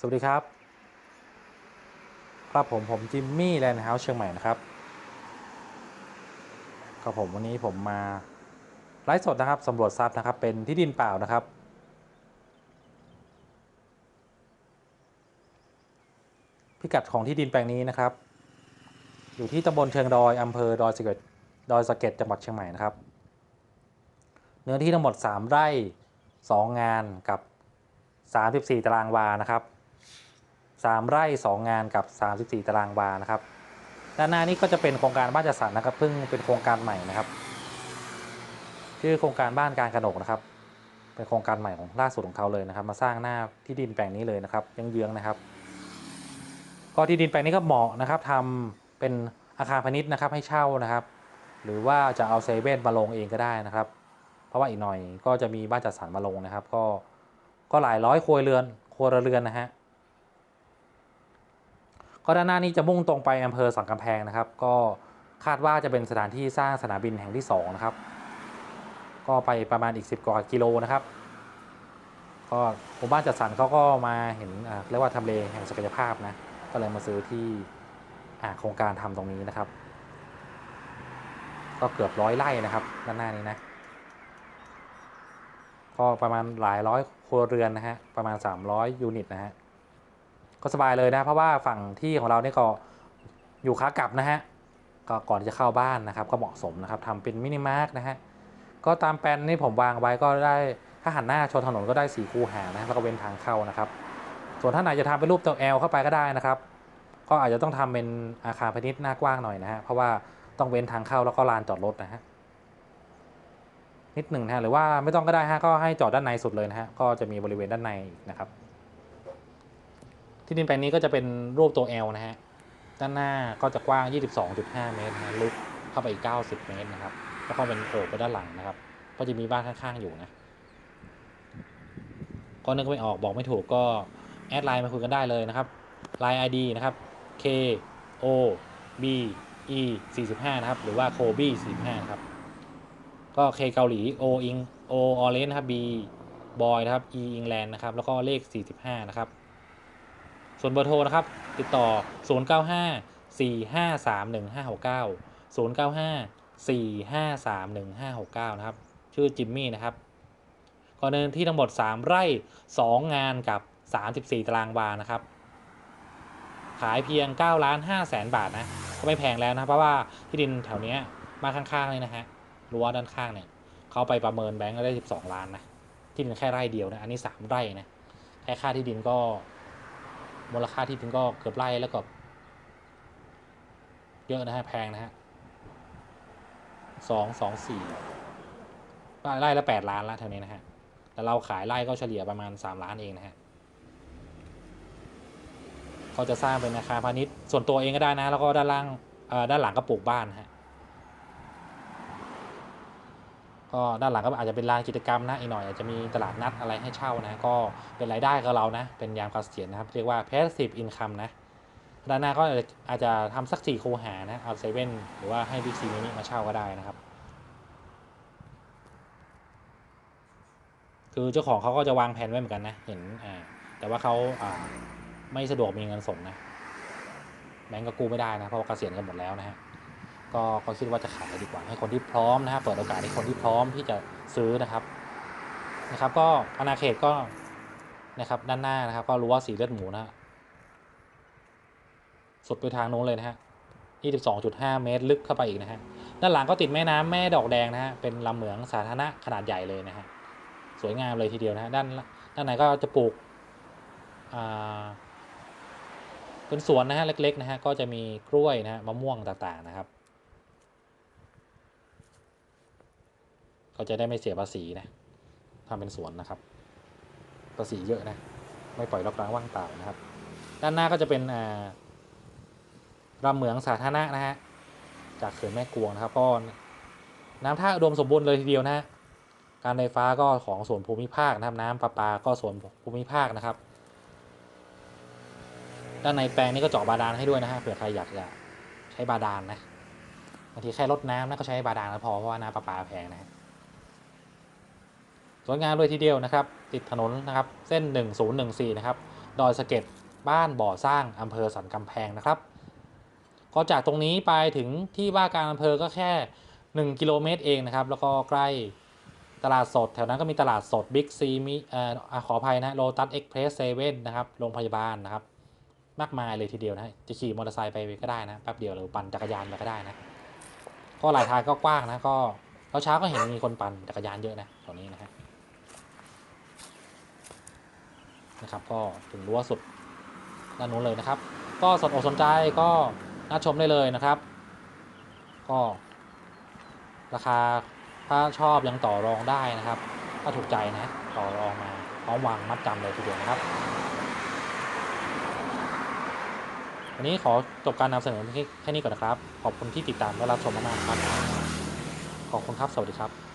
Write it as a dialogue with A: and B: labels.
A: สวัสดีครับ ครับผมผมจิมมี่แลนด์เฮาส์เชียงใหม่นะครับก็ผมวันนี้ผมมาไลฟ์สดนะครับสำรวจทรัพย์นะครับเป็นที่ดินเปล่านะครับ พิกัดของที่ดินแปลงนี้นะครับ อยู่ที่ตำบลเชิงดอยอำเภอดอยสะเก็ดดอยสะเก็ดจังหวัดเชียงใหม่นะครับ เนื้อที่ทั้งหมด 3 ไร่ 2 งานกับ 34 ตารางวานะครับ 3 ไร่ 2 งานกับ 34 ตารางวานะครับ ด้านหน้านี้ก็จะเป็นโครงการบ้านจัดสรรนะครับเพิ่งเป็นโครงการใหม่นะครับชื่อโครงการบ้านการกระหนกนะครับ เป็นโครงการใหม่ของล่าสุดของเขาเลยนะครับ มาสร้างหน้าที่ดินแปลงนี้เลยนะครับยังเยื้องนะครับ ก็ที่ดินแปลงนี้ก็เหมาะนะครับทำเป็นอาคารพาณิชย์นะครับให้เช่านะครับ หรือว่าจะเอาเซเว่นมาลงเองก็ได้นะครับ เพราะว่าอีกหน่อยก็จะมีบ้านจัดสรรมาลงนะครับ ก็ก็หลายร้อยครัวเรือนครัวเรือนนะฮะ ก็ด้านหน้านี้จะมุ่งตรงไปอำเภอสังกำแพงนะครับ ก็คาดว่าจะเป็นสถานที่สร้างสนามบินแห่งที่สองนะครับ ก็ไปประมาณอีก 10กว่ากิโลนะครับ ก็หมู่บ้านจัดสรรเขาก็มาเห็นเรียกว่าทำเลแห่งศักยภาพนะ ก็เลยมาซื้อที่โครงการทำตรงนี้นะครับ ก็เกือบร้อยไร่นะครับ ด้านหน้านี้นะก็ประมาณหลายร้อยครัวเรือนนะฮะประมาณ 300 ยูนิตนะฮะ ก็สบายเลยนะ เพราะว่าฝั่งที่ของเราเนี่ยก็อยู่ขากลับนะฮะก็ก่อนที่จะเข้าบ้านนะครับก็เหมาะสมนะครับทำเป็นมินิมาร์กนะฮะก็ตามแปลนที่ผมวางไว้ก็ได้ถ้าหันหน้าชนถนนก็ได้สี่คูหานะแล้วก็เว้นทางเข้านะครับ ส่วนท่านไหนจะทำเป็นรูปตัว L เข้าไปก็ได้นะครับ ก็อาจจะต้องทำเป็นอาคารพาณิชย์หน้ากว้างหน่อยนะฮะเพราะว่าต้องเว้นทางเข้าแล้วก็ลานจอดรถนะฮะนิดหนึ่งนะฮะหรือว่าไม่ต้องก็ได้ฮะก็ให้จอดด้านในสุดเลยนะฮะก็จะมีบริเวณด้านในนะครับ ที่ดินแปลงนี้ก็จะเป็นรูปตัว L นะฮะ ด้านหน้าก็จะกว้าง 22.5 เมตรนะฮะลึกเข้าไปอีก 90 เมตรนะครับ แล้วก็เป็นโอบไปด้านหลังนะครับ ก็จะมีบ้านข้างๆอยู่นะ ก็นึกไม่ออกบอกไม่ถูกก็แอดไลน์มาคุยกันได้เลยนะครับ ไลน์ ID นะครับ K O B E 45นะครับ หรือว่า Kobe 45นะครับ ก็ K เกาหลี O อิง O Orange นะครับ B Boy นะครับ E England นะครับ แล้วก็เลข 45 นะครับ ส่วนเบอร์โทรนะครับ ติดต่อ 095 453 1569 095 453 1569 นะครับ ชื่อจิมมี่นะครับก่อนเนที่ทั้งหมด 3 ไร่ 2 งานกับ 34 ตารางวานะครับ ขายเพียง9ล้าน5แสนบาทนะ ก็ไม่แพงแล้วนะเพราะว่าที่ดินแถวเนี้ยมาข้างๆเลยนะฮะรั้วด้านข้างเนี่ยเขาไปประเมินแบงก์ได้ 12 ล้านนะ ที่ดินแค่ไร่เดียวนะ อันนี้ 3 ไร่นะ แค่ค่าที่ดินก็ มูลค่าที่ดินก็เกือบไร่แล้วก็ เยอะนะฮะแพงนะฮะสองสองสี่ไร่ละแปดล้านละแถวนี้นะฮะ แต่เราขายไร่ก็เฉลี่ยประมาณสามล้านเองนะฮะเขาจะสร้างเป็นอาคารพาณิชย์ส่วนตัวเองก็ได้นะ แล้วก็ด้านล่างด้านหลังก็ปลูกบ้านนะฮะ ก็ด้านหลังก็อาจจะเป็นลานกิจกรรมนะอีกหน่อยอาจจะมีตลาดนัดอะไรให้เช่านะ ก็เป็นรายได้กับเรานะ เป็นยามเกษียณนะครับ เรียกว่า passive income นะด้านหน้าก็อาจจะทำสักสี่คูหานะเอาเซเว่นหรือว่าให้บิ๊กซีมินิมาเช่าก็ได้นะครับ คือเจ้าของเขาก็จะวางแผนไว้เหมือนกันนะเห็นอ่าแต่ว่าเขาอ่าไม่สะดวกมีเงินสดนะแบงก์ก็กู้ไม่ได้นะเพราะว่าเกษียณกันหมดแล้วนะฮะ ก็ก็คิดว่าจะขายดีกว่า ให้คนที่พร้อมนะฮะเปิดโอกาสให้คนที่พร้อมที่จะซื้อนะครับนะครับ ก็อาณาเขตก็นะครับด้านหน้านะครับ ก็รู้ว่าสีเลือดหมูนะฮะสุดไปทางโน้นเลยนะฮะ22.5 เมตรลึกเข้าไปอีกนะฮะด้านหลังก็ติดแม่น้ำแม่ดอกแดงนะฮะเป็นลำเหมืองสาธารณะขนาดใหญ่เลยนะฮะสวยงามเลยทีเดียวนะฮะด้านด้านในก็จะปลูกอ่าเป็นสวนนะฮะเล็กๆนะฮะก็จะมีกล้วยนะฮะมะม่วงต่างๆนะครับ ก็จะได้ไม่เสียภาษีนะทำเป็นสวนนะครับ ภาษีเยอะนะ ไม่ปล่อยรกร้างว่างเปล่านะครับ ด้านหน้าก็จะเป็นอ่าลำเหมืองสาธารณะนะฮะ จากเขื่อนแม่กวงนะครับก็น้ำท่าอุดมสมบูรณ์เลยทีเดียวนะฮะ การไฟฟ้าก็ของส่วนภูมิภาคนะครับ น้ำประปาก็ส่วนภูมิภาคนะครับ ด้านในแปลงนี้ก็เจาะบาดาลให้ด้วยนะฮะ เผื่อใครอยากจะใช้บาดาลนะ บางทีแค่ลดน้ำนะก็ใช้บาดาลก็พอเพราะว่าน้ำประปาแพงนะฮะ สวยงามเลยทีเดียวนะครับ ติดถนนนะครับ เส้น 1014 นะครับ ดอยสะเก็ด บ้านบ่อสร้างอำเภอสันกำแพงนะครับ ก็จากตรงนี้ไปถึงที่ว่าการอำเภอก็แค่ 1 กิโลเมตรเองนะครับ แล้วก็ใกล้ตลาดสด แถวนั้นก็มีตลาดสดบิ๊กซีมีเอ่อขออภัยนะโลตัสเอ็กเพรสเซเว่นนะครับ โรงพยาบาลนะครับ มากมายเลยทีเดียวนะ จะขี่มอเตอร์ไซค์ไปก็ได้นะแป๊บเดียวหรือปั่นจักรยานไปก็ได้นะ ก็หลายทางก็กว้างนะ ก็เช้าก็เห็นมีคนปั่นจักรยานเยอะนะแถวนี้นะฮะ นะครับ ก็ถึงรั้วสุดด้านนู้นเลยนะครับ ก็สนอกสนใจก็น่าชมได้เลยนะครับ ก็ ราคาถ้าชอบยังต่อรองได้นะครับ ถ้าถูกใจนะต่อรองมาพร้อมวางมัดจำเลยทีเดียวนะครับวันนี้ขอจบการนำเสนอแค่นี้ก่อนนะครับ ขอบคุณที่ติดตามและรับชมมากๆครับ ขอบคุณครับ สวัสดีครับ